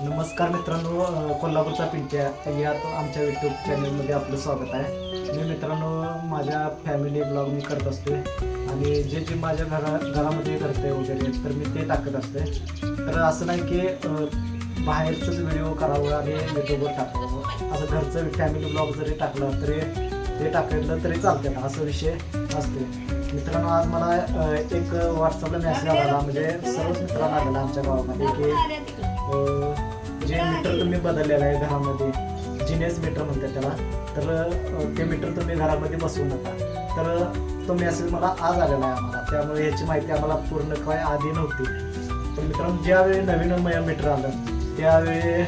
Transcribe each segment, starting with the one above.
नमस्कार मित्रांनो कोल्हापूरचा पिंट्या यात आमच्या यूट्यूब चॅनलमध्ये आपलं स्वागत आहे. मी मित्रांनो माझ्या फॅमिली ब्लॉग मी करत असतो आणि जे जे माझ्या घरा घरामध्ये करते वगैरे तर मी ते टाकत असते तर असं नाही की बाहेरचंच व्हिडिओ करावं आणि यूट्यूबवर टाकावं. असं घरचं फॅमिली ब्लॉग जरी टाकला तरी ते टाकलं तरी चालते ना असं विषय असते मित्रांनो आज मला एक व्हॉट्सअपला मेसेज आला म्हणजे सर्वच मित्रांना आलेला आमच्या गावामध्ये की जे मीटर तुम्ही बदललेलं आहे घरामध्ये. जिनेस मीटर म्हणतात त्याला. तर ते मीटर तुम्ही घरामध्ये बसवू नका. तर तो मेसेज मला आज आलेला आहे आम्हाला. त्यामुळे याची माहिती आम्हाला पूर्ण काय आधी नव्हती. तर मित्रांनो ज्यावेळी नवीन मीटर आलं त्यावेळी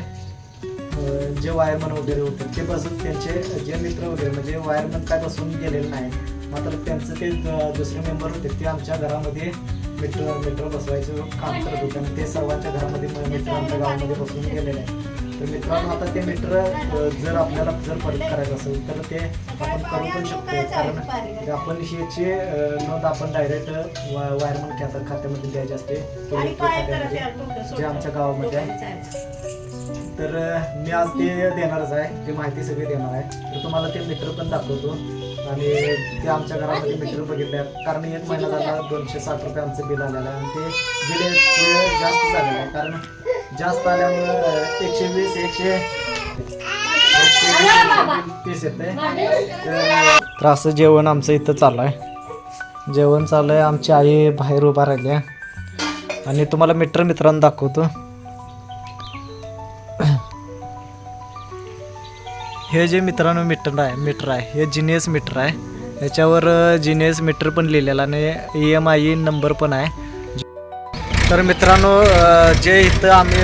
जे वायरमन वगैरे होते ते बसून त्यांचे जे मित्र वगैरे म्हणजे वायरमन काय बसून गेलेले नाही. मात्र त्यांचं ते द- दुसरे मेंबर होते ते आमच्या घरामध्ये मीटर मीटर बसवायचं काम करत होते आणि ते सर्वांच्या घरामध्ये म- मीटर आमच्या गावामध्ये बसून गेलेले आहे. तर मित्रांनो आता ते मीटर अ, जर आपल्याला जर परत करायचं असेल तर ते आपण करू पण शकतो. कारण आपण ह्याची नोंद आपण डायरेक्ट वायरमन खात्या खात्यामध्ये द्यायची असते. खात्यामध्ये जे आमच्या गावामध्ये आहे. तर मी आज ते देणारच आहे. ते माहिती सगळी देणार आहे. तर तुम्हाला ते मीटर पण दाखवतो. आणि ते आमच्या घरामध्ये मीटर बघितले आहेत. कारण एक महिना झाला दोनशे साठ रुपये आमचं बिल आलेलं आहे. आणि ते बिल जास्त झालेलं आहे. कारण जास्त आल्यामुळं एकशे वीस एकशे एकशे वीस तीस येते. तर असं जेवण आमचं इथं चालू आहे. जेवण चालू आहे. आमची आई बाहेर उभा राहिली आहे. आणि तुम्हाला मीटर मित्रांनो दाखवतो. हे जे मित्रांनो मीटर आहे मीटर आहे हे जिनियस मीटर आहे. याच्यावर जिनियस मीटर पण लिहिलेलं आणि ई एम आय नंबर पण आहे. तर मित्रांनो जे इथं आम्ही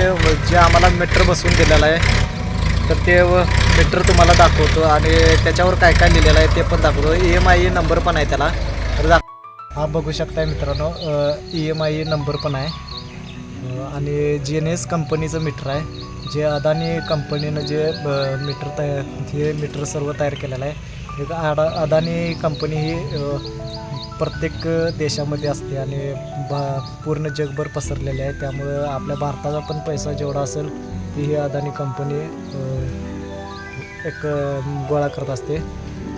जे आम्हाला मीटर बसवून दिलेलं आहे तर ते मीटर तुम्हाला दाखवतो आणि त्याच्यावर काय काय लिहिलेलं आहे ते पण दाखवतो. ई एम आय नंबर पण आहे त्याला. तर दाख हा बघू शकताय मित्रांनो ई एम आय नंबर पण आहे. आणि जी एन एस कंपनीचं मीटर आहे. जे अदानी कंपनीनं जे ब- मीटर तयार हे मीटर सर्व तयार केलेलं आहे एक आडा अदानी कंपनी ही प्रत्येक देशामध्ये असते आणि बा पूर्ण जगभर पसरलेली आहे. त्यामुळं आपल्या भारताचा पण पैसा जेवढा असेल ती ही अदानी कंपनी एक गोळा करत असते.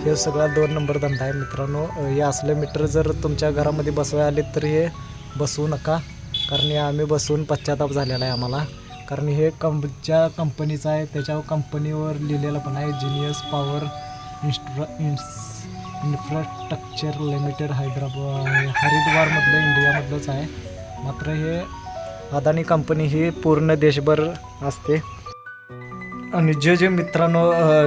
हे सगळा दोन नंबर धंदा आहे मित्रांनो. हे असले मीटर जर तुमच्या घरामध्ये बसवाय आले तर हे बसवू नका कारण आम्ही बसवून पश्चाताप झालेला आहे आम्हाला. कारण हे कंप ज्या कंपनीचं आहे त्याच्यावर कंपनीवर लिहिलेलं पण आहे जिनियस पॉवर इन्स्ट्रा इन्स इन्फ्रास्ट्रक्चर लिमिटेड हैदराबाद हरिद्वारमधलं इंडियामधलंच आहे. मात्र हे अदानी कंपनी ही पूर्ण देशभर असते. आणि जे जे मित्रांनो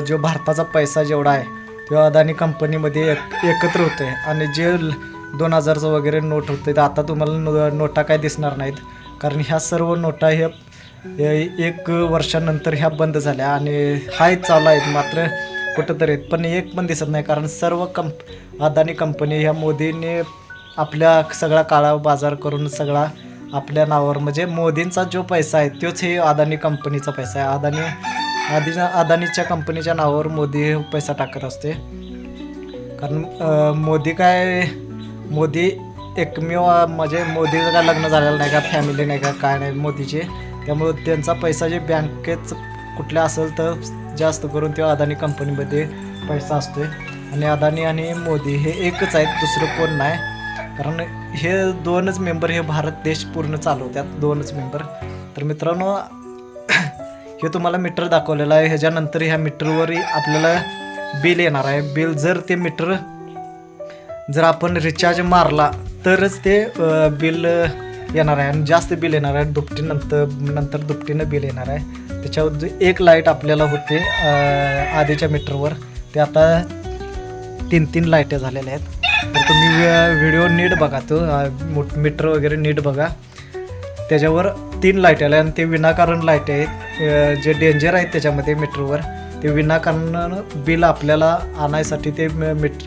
जो भारताचा पैसा जेवढा आहे तो अदानी कंपनीमध्ये एक एकत्र होतो आहे आणि जे ल- दोन हजारचं वगैरे नोट होते तर आता तुम्हाला नो नोटा काय दिसणार नाहीत. कारण ह्या सर्व नोटा ह्या हे एक वर्षानंतर ह्या बंद झाल्या आणि हाय चालू आहेत मात्र कुठंतरी आहेत. पण एक पण दिसत नाही कारण सर्व कंप अदानी कंपनी ह्या मोदींनी आपल्या सगळा काळा बाजार करून सगळा आपल्या नावावर म्हणजे मोदींचा जो पैसा आहे तोच हे अदानी कंपनीचा पैसा आहे. अदानी आधी अदानीच्या कंपनीच्या नावावर मोदी पैसा टाकत असते. कारण मोदी काय मोदी एकमेव म्हणजे मोदीचं काय लग्न झालेलं नाही का? फॅमिली नाही का? काय नाही? मोदीचे. त्यामुळे त्यांचा पैसा जे बँकेत कुठल्या असेल तर जास्त करून तेव्हा अदानी कंपनीमध्ये पैसा असतोय. आणि अदानी आणि मोदी हे एकच आहेत दुसरं कोण नाही. कारण हे दोनच मेंबर हे भारत देश पूर्ण चालवतात दोनच मेंबर तर मित्रांनो हे तुम्हाला मीटर दाखवलेलं आहे. ह्याच्यानंतर ह्या मीटरवर आपल्याला बिल येणार आहे. बिल जर ते मीटर जर आपण रिचार्ज मारला तरच ते बिल येणार आहे. आणि जास्त बिल येणार आहे. दुपटीनंतर नंतर दुपटीनं बिल येणार आहे. त्याच्यावर जे एक लाइट आपल्याला होते आधीच्या मीटरवर ते आता तीन तीन लाइट झालेल्या आहेत. तर तुम्ही व्हिडिओ नीट बघा तो. मीटर वगैरे नीट बघा. त्याच्यावर तीन लाइट आल्या आणि ते विनाकारण लाइट आहेत. जे डेंजर आहेत त्याच्यामध्ये मीटरवर ते विनाकारण बिल आपल्याला आणायसाठी ते मीट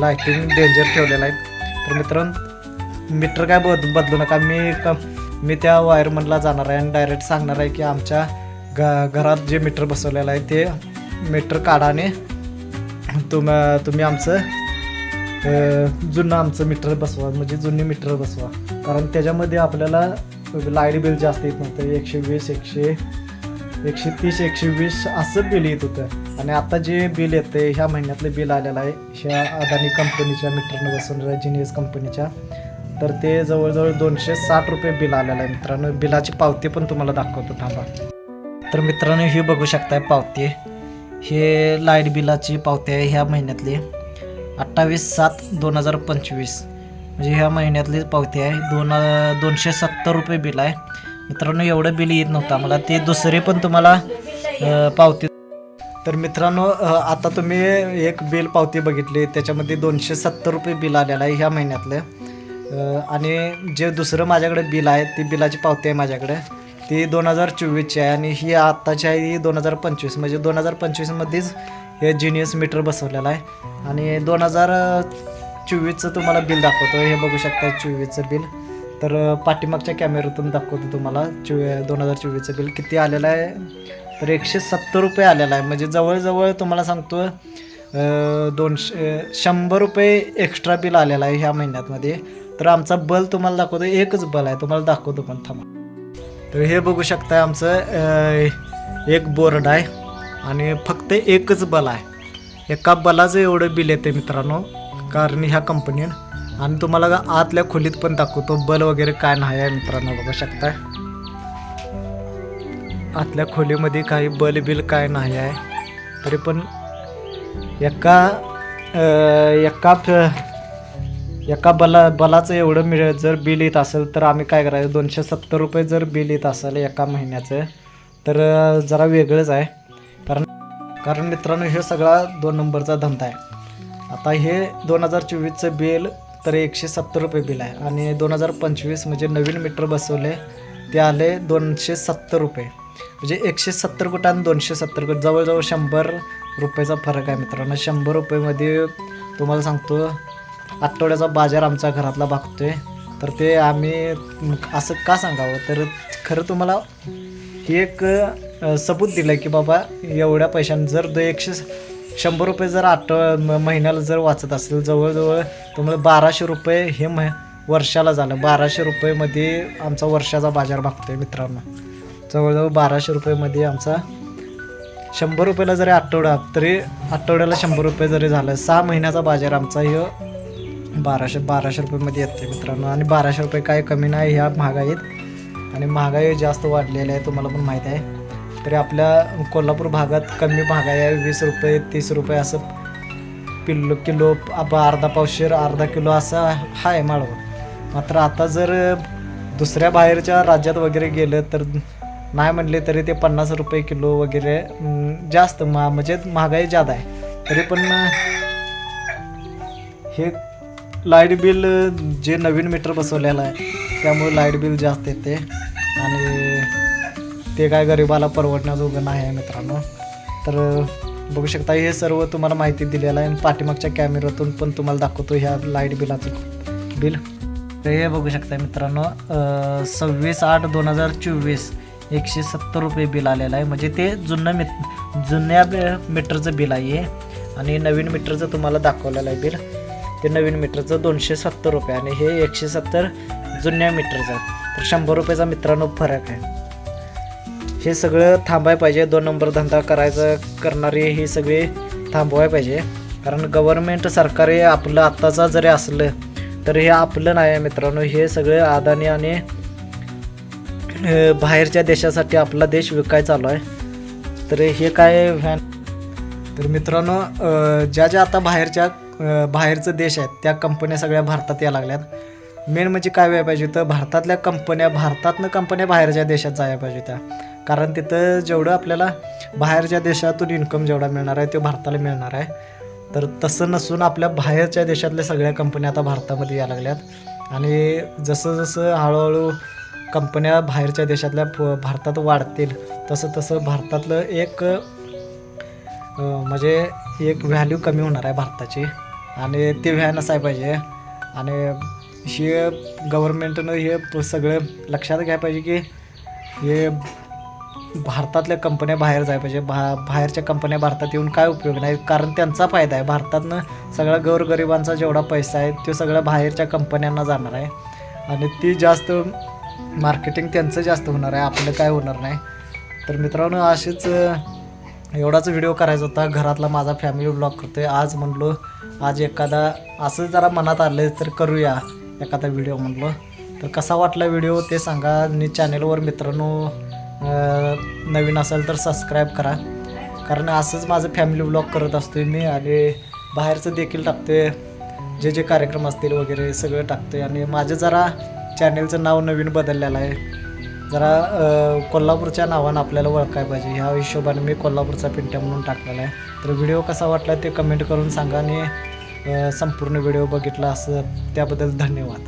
लाईटिंग डेंजर ठेवलेलं आहे तर मित्रांनो मीटर काय बद बदलू नका. मी क मी त्या वायरमनला जाणार आहे आणि डायरेक्ट सांगणार आहे की आमच्या घ घरात जे मीटर बसवलेलं आहे ते मीटर काढा आणि तुम तुम्ही आमचं जुनं आमचं मीटर बसवा. म्हणजे जुनी मीटर बसवा. कारण त्याच्यामध्ये आपल्याला लाइट बिल जास्त येत नव्हतं. एकशे वीस एकशे एकशे तीस एकशे वीस असं बिल येत होतं. आणि आता जे बिल येते ह्या महिन्यातलं बिल आलेलं आहे ह्या अदानी कंपनीच्या मीटरनं बसून जिनियस कंपनीच्या तर ते जवळजवळ दोनशे साठ रुपये बिल आलेलं आहे मित्रांनो. बिलाची पावती पण तुम्हाला दाखवतो थांबा. तर मित्रांनो ही बघू शकताय पावती. हे लाइट बिलाची पावती आहे ह्या महिन्यातली. अठ्ठावीस सात दोन हजार पंचवीस. म्हणजे ह्या महिन्यातली पावती आहे. दोन दोनशे सत्तर रुपये बिल आहे. मित्रांनो एवढं बिल येत नव्हतं आम्हाला. ते दुसरे पण तुम्हाला पावती तर मित्रांनो आता तुम्ही एक बिल पावती बघितली. त्याच्यामध्ये दोनशे सत्तर रुपये बिल आलेलं आहे ह्या महिन्यातलं. आणि जे दुसरं माझ्याकडे बिल आहे ती बिलाची पावती आहे माझ्याकडे. ती दोन हजार चोवीसची आहे आणि ही आत्ताची आहे ही दोन हजार पंचवीस. म्हणजे दोन हजार पंचवीसमध्येच हे जिनियस मीटर बसवलेलं आहे. आणि दोन हजार चोवीसचं तुम्हाला बिल दाखवतो हे बघू शकता चोवीसचं बिल. तर पाठीमागच्या कॅमेऱ्यातून दाखवतो तुम्हाला. चोवी दोन हजार चोवीसचं बिल किती आलेलं आहे? तर एकशे सत्तर रुपये आलेला आहे. म्हणजे जवळजवळ तुम्हाला सांगतो दोनशे शंभर रुपये एक्स्ट्रा बिल आलेला आहे ह्या महिन्यातमध्ये. तर आमचा बल तुम्हाला दाखवतो. एकच बल आहे. तुम्हाला दाखवतो पण थांबा. तर हे बघू शकता आमचं एक बोर्ड आहे आणि फक्त एकच बल आहे. एका बलाचं एवढं बिल येते मित्रांनो. कारण ह्या कंपनीनं आणि तुम्हाला आतल्या खोलीत पण दाखवतो बल वगैरे काय नाही आहे मित्रांनो बघू शकताय. आतल्या खोलीमध्ये काही बल बिल काय नाही आहे. तरी पण एका एका एका बला बलाचं एवढं मिळ जर बिल येत असेल तर आम्ही काय करायचं दोनशे सत्तर रुपये जर बिल येत असेल एका महिन्याचं तर जरा वेगळंच आहे. कारण कारण मित्रांनो हे सगळा दोन नंबरचा धंदा आहे. आता हे दोन हजार चोवीसचं बिल तर एकशे सत्तर रुपये बिल आहे. आणि दोन हजार पंचवीस म्हणजे नवीन मीटर बसवले ते आले दोनशे सत्तर रुपये. म्हणजे एकशे सत्तर कुठं आणि दोनशे सत्तर कुठं जवळजवळ शंभर रुपयाचा फरक आहे मित्रांनो. शंभर रुपयेमध्ये तुम्हाला सांगतो आठवड्याचा बाजार आमच्या घरातला भागतो आहे तर ते आम्ही असं का सांगावं? तर खरं तुम्हाला ही एक सबूत दिलं की बाबा एवढ्या पैशांनी जर द एकशे शंभर रुपये जर आठ म- महिन्याला जर वाचत असेल जवळजवळ तुम्हाला बाराशे रुपये हे मह वर्षाला झालं. बाराशे रुपयेमध्ये आमचा वर्षाचा बाजार भागतो आहे मित्रांनो. जवळजवळ बाराशे रुपयेमध्ये आमचा शंभर रुपयाला जरी आठवडा तरी आठवड्याला शंभर रुपये जरी झालं सहा महिन्याचा बाजार आमचा ह्यो बाराशे बाराशे रुपयेमध्ये येते मित्रांनो. आणि बाराशे रुपये काय कमी नाही ह्या महागाईत. आणि महागाई जास्त वाढलेली आहे तुम्हाला पण माहीत आहे. तरी आपल्या कोल्हापूर भागात कमी महागाई आहे वीस रुपये तीस रुपये असं पिल्लो किलो आप अर्धा पावशेर अर्धा किलो असं आहे माळवं. मात्र आता जर दुसऱ्या बाहेरच्या राज्यात वगैरे गेलं तर नाही म्हणले तरी ते पन्नास रुपये किलो वगैरे जास्त मा म्हणजे महागाई जादा आहे. तरी पण हे लाइट बिल जे नवीन मीटर बसवलेलं आहे त्यामुळे लाइट बिल जास्त येते. आणि ते काय गरिबाला परवडण्याजोगं नाही आहे मित्रांनो. तर बघू शकता हे सर्व तुम्हाला माहिती दिलेलं आहे. आणि पाठीमागच्या कॅमेऱ्यातून पण तुम्हाला दाखवतो ह्या लाइट बिलाचं बिल. तर हे बघू शकता मित्रांनो सव्वीस आठ दोन हजार चोवीस एकशे सत्तर रुपये बिल आलेलं आहे. म्हणजे ते जुनं मी जुन्या मीटरचं बिल आहे हे. आणि नवीन मीटरचं तुम्हाला दाखवलेलं आहे बिल. ते नवीन मीटरचं दोनशे सत्तर रुपये आणि हे एकशे सत्तर जुन्या मीटरचं तर शंभर रुपयाचा मित्रांनो फरक आहे. हे सगळं थांबाय पाहिजे. दोन नंबर धंदा करायचं करणारे हे सगळे थांबवाय पाहिजे. कारण गव्हर्नमेंट सरकारी आपलं आत्ताचा जरी असलं तर हे आपलं नाही आहे मित्रांनो. हे सगळं अदानी आणि बाहेरच्या देशासाठी आपला देश विकाय चालू आहे. तर हे काय व्हॅन? तर मित्रांनो ज्या ज्या आता बाहेरच्या बाहेरचं देश आहेत त्या कंपन्या सगळ्या भारतात या लागल्यात. मेन म्हणजे काय व्हायला पाहिजे तर भारतातल्या कंपन्या भारतातनं कंपन्या बाहेरच्या देशात जायला पाहिजे त्या कारण तिथं जेवढं आपल्याला बाहेरच्या देशातून इन्कम जेवढा मिळणार आहे तो भारताला मिळणार आहे. तर तसं नसून आपल्या बाहेरच्या देशातल्या सगळ्या कंपन्या आता भारतामध्ये यायला लागल्यात. आणि जसं जसं हळूहळू कंपन्या बाहेरच्या देशातल्या प- भारतात वाढतील तसं तसं भारतातलं एक म्हणजे एक व्हॅल्यू कमी होणार आहे भारताची. आणि ते व्हॅन असायला पाहिजे. आणि हे गव्हर्मेंटनं हे सगळं लक्षात घ्यायला पाहिजे की हे भारतातल्या कंपन्या बाहेर जाय पाहिजे. भा बाहेरच्या कंपन्या भारतात येऊन काय उपयोग नाही. कारण त्यांचा फायदा आहे. भारतातनं सगळ्या गोरगरिबांचा जेवढा पैसा आहे तो सगळा बाहेरच्या कंपन्यांना जाणार आहे. आणि ती जास्त मार्केटिंग त्यांचं जास्त होणार आहे. आपलं काय होणार नाही. तर मित्रांनो असेच एवढाच व्हिडिओ करायचा होता. घरातला माझा फॅमिली ब्लॉग करतोय. आज म्हणलो आज एखादा असं जरा मनात आलं तर करूया एखादा व्हिडिओ म्हणलो. तर कसा वाटला व्हिडिओ ते सांगा. आणि चॅनलवर मित्रांनो नवीन असेल तर सबस्क्राईब करा. कारण असंच माझं फॅमिली ब्लॉग करत असतो आहे मी आणि बाहेरचं देखील टाकतो आहे जे जे कार्यक्रम असतील वगैरे सगळं टाकतोय आणि माझं जरा चॅनेलचं नाव नवीन बदललेलं आहे. जरा कोल्हापूरच्या नावानं आपल्याला ओळखाय पाहिजे. ह्या हिशोबाने मी कोल्हापूरचा पिंट्या म्हणून टाकलेला आहे. तर व्हिडिओ कसा वाटला ते कमेंट करून सांगा आणि संपूर्ण व्हिडिओ बघितला असं त्याबद्दल धन्यवाद.